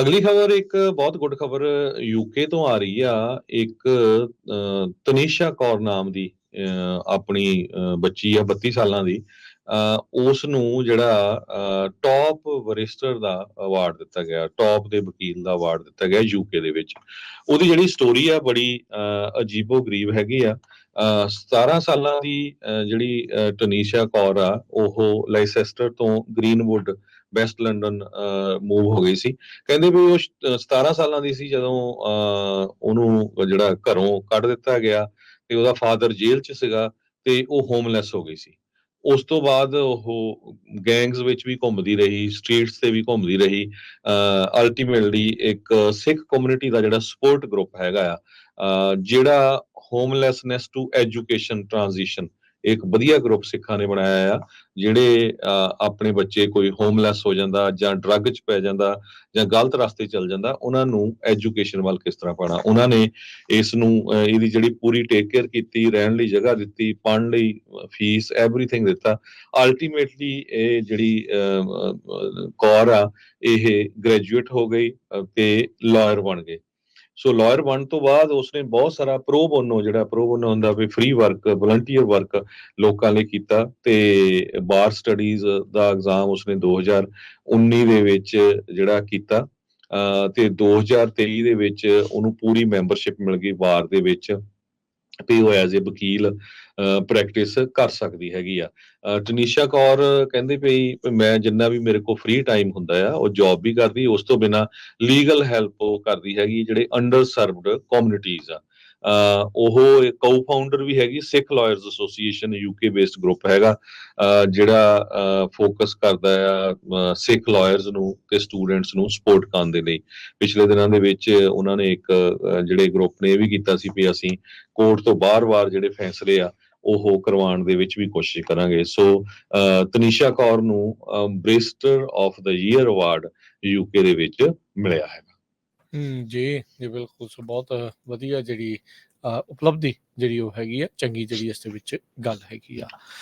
ਅਗਲੀ ਖਬਰ ਇੱਕ ਬਹੁਤ ਗੁੱਡ ਖਬਰ ਯੂਕੇ ਤੋਂ ਆ ਰਹੀ ਆ ਇੱਕ ਤਨੀਸ਼ਾ ਕੌਰ ਨਾਮ ਦੀ ਅਹ, ਆਪਣੀ ਅਹ, ਬੱਚੀ ਆ 32 ਸਾਲਾਂ ਦੀ ਉਸ ਨੂੰ ਜਿਹੜਾ ਟੌਪ ਵਰਿਸਟਰ ਦਾ ਅਵਾਰਡ ਦਿੱਤਾ ਗਿਆ ਟੌਪ ਦੇ ਵਕੀਲ ਦਾ ਅਵਾਰਡ ਦਿੱਤਾ ਗਿਆ ਯੂਕੇ ਦੇ ਵਿੱਚ। ਉਹਦੀ ਜਿਹੜੀ ਸਟੋਰੀ ਆ ਬੜੀ ਅਜੀਬੋ ਗਰੀਬ ਹੈਗੀ ਆ। 17 ਸਾਲਾਂ ਦੀ ਅਹ, ਜਿਹੜੀ ਟਨੀਸ਼ਾ ਕੌਰ ਆ ਉਹ ਲੈਸੈਸਟਰ ਤੋਂ ਗ੍ਰੀਨਵੁੱਡ ਵੈਸਟ ਲੰਡਨ ਮੂਵ ਹੋ ਗਈ ਸੀ। ਕਹਿੰਦੇ ਵੀ ਉਹ ਸ਼- 17 ਸਾਲਾਂ ਦੀ ਸੀ ਜਦੋਂ ਉਹਨੂੰ ਜਿਹੜਾ ਘਰੋਂ ਕੱਢ ਦਿੱਤਾ ਗਿਆ ਤੇ ਉਹਦਾ ਫਾਦਰ ਜੇਲ੍ਹ 'ਚ ਸੀਗਾ ਤੇ ਉਹ ਹੋਮਲੈਸ ਹੋ ਗਈ ਸੀ। ਉਸ ਤੋਂ ਬਾਅਦ ਉਹ ਗੈਂਗਸ ਵਿੱਚ ਵੀ ਘੁੰਮਦੀ ਰਹੀ ਸਟਰੀਟਸ ਤੇ ਵੀ ਘੁੰਮਦੀ ਰਹੀ ਅਲਟੀਮੇਟਲੀ ਇੱਕ ਸਿੱਖ ਕਮਿਊਨਿਟੀ ਦਾ ਜਿਹੜਾ ਸਪੋਰਟ ਗਰੁੱਪ ਹੈਗਾ ਆ ਜਿਹੜਾ ਹੋਮਲੈਸਨੈਸ ਟੂ ਐਜੂਕੇਸ਼ਨ ਟ੍ਰਾਂਜੀਸ਼ਨ ਇੱਕ ਵਧੀਆ ਗਰੁੱਪ ਸਿੱਖਾਂ ਨੇ ਬਣਾਇਆ ਆ, ਜਿਹੜੇ ਆਪਣੇ ਬੱਚੇ ਕੋਈ ਹੋਮਲੈਸ ਹੋ ਜਾਂਦਾ ਜਾਂ ਡਰੱਗ 'ਚ ਪੈ ਜਾਂਦਾ ਜਾਂ ਗਲਤ ਰਸਤੇ ਚੱਲ ਜਾਂਦਾ, ਉਹਨਾਂ ਨੂੰ ਐਜੂਕੇਸ਼ਨ ਵੱਲ ਕਿਸ ਤਰ੍ਹਾਂ ਪਾਣਾ ਉਹਨਾਂ ਨੇ ਇਸ ਨੂੰ ਇਹਦੀ ਜਿਹੜੀ ਪੂਰੀ ਟੇਕ ਕੇਅਰ ਕੀਤੀ, ਰਹਿਣ ਲਈ ਜਗ੍ਹਾ ਦਿੱਤੀ, ਪੜ੍ਹਨ ਲਈ ਫੀਸ ਐਵਰੀਥਿੰਗ ਦਿੱਤਾ। ਅਲਟੀਮੇਟਲੀ ਇਹ ਜਿਹੜੀ ਕੌਰ ਆ, ਇਹ ਗ੍ਰੈਜੂਏਟ ਹੋ ਗਈ ਤੇ ਲਾਇਰ ਬਣ ਗਏ। ਸੋ ਲਾਇਰ ਬਣਨ ਤੋਂ ਬਾਅਦ ਉਸਨੇ ਬਹੁਤ ਸਾਰਾ ਪ੍ਰੋ ਬੋਨੋ ਜਿਹੜਾ ਪ੍ਰੋ ਬੋਨੋ ਹੁੰਦਾ ਵੀ ਫ੍ਰੀ ਵਰਕ ਵਲੰਟੀਅਰ ਵਰਕ ਲੋਕਾਂ ਲਈ ਕੀਤਾ ਤੇ ਬਾਰ ਸਟੱਡੀਜ਼ ਦਾ ਐਗਜ਼ਾਮ ਉਸਨੇ 2019 ਦੇ ਵਿੱਚ ਜਿਹੜਾ ਕੀਤਾ, ਅਹ ਤੇ 2023 ਦੇ ਵਿੱਚ ਉਹਨੂੰ ਪੂਰੀ ਮੈਂਬਰਸ਼ਿਪ ਮਿਲ ਗਈ ਬਾਰ ਦੇ ਵਿੱਚ। ਤੇ ਉਹ ਐਜ਼ ਅ ਵਕੀਲ ਪ੍ਰੈਕਟਿਸ ਕਰ ਸਕਦੀ ਹੈਗੀ ਆ। ਅਹ ਟਨੀਸ਼ਾ ਕੌਰ ਕਹਿੰਦੇ ਪਈ ਵੀ ਮੈਂ ਜਿੰਨਾ ਵੀ ਮੇਰੇ ਕੋਲ ਫ੍ਰੀ ਟਾਈਮ ਹੁੰਦਾ ਆ, ਉਹ ਜੌਬ ਵੀ ਕਰਦੀ, ਉਸ ਤੋਂ ਬਿਨਾ ਲੀਗਲ ਹੈਲਪ ਉਹ ਕਰਦੀ ਹੈਗੀ ਜਿਹੜੇ ਅੰਡਰ ਸਰਵਡ ਕਮਿਊਨਿਟੀਜ਼ ਆ। ਉਹ ਕੋ ਫਾਊਂਡਰ ਵੀ ਹੈਗੀ, Sikh lawyers association UK based group ਹੈਗਾ ਜਿਹੜਾ ਫੋਕਸ ਕਰਦਾ ਆ ਸਿੱਖ ਲਾਇਰਸ ਨੂੰ ਤੇ ਸਟੂਡੈਂਟਸ ਨੂੰ ਸਪੋਰਟ ਕਰਨ ਦੇ ਲਈ। ਪਿਛਲੇ ਦਿਨਾਂ ਦੇ ਵਿੱਚ ਉਹਨਾਂ ਨੇ ਇੱਕ ਜਿਹੜੇ ਗਰੁੱਪ ਨੇ ਇਹ ਵੀ ਕੀਤਾ ਸੀ ਵੀ ਅਸੀਂ ਕੋਰਟ ਤੋਂ ਬਾਰ-ਬਾਰ ਜਿਹੜੇ ਫੈਸਲੇ ਆ, ਉਹ ਕਰਵਾਉਣ ਦੇ ਵਿੱਚ ਵੀ ਕੋਸ਼ਿਸ਼ ਕਰਾਂਗੇ। ਸੋ ਤਨੀਸ਼ਾ ਕੌਰ ਨੂੰ barrister of the year award UK ਦੇ ਵਿੱਚ ਮਿਲਿਆ ਹੈ ਹੂੰ ਜੀ ਜੀ ਬਿਲਕੁਲ ਸੋ ਬਹੁਤ ਵਧੀਆ ਜਿਹੜੀ ਅ, ਉਪਲਬਧੀ ਜਿਹੜੀ ਉਹ ਹੈਗੀ ਆ ਚੰਗੀ ਜਿਹੜੀ ਇਸ ਦੇ ਵਿੱਚ ਗੱਲ ਹੈਗੀ ਆ।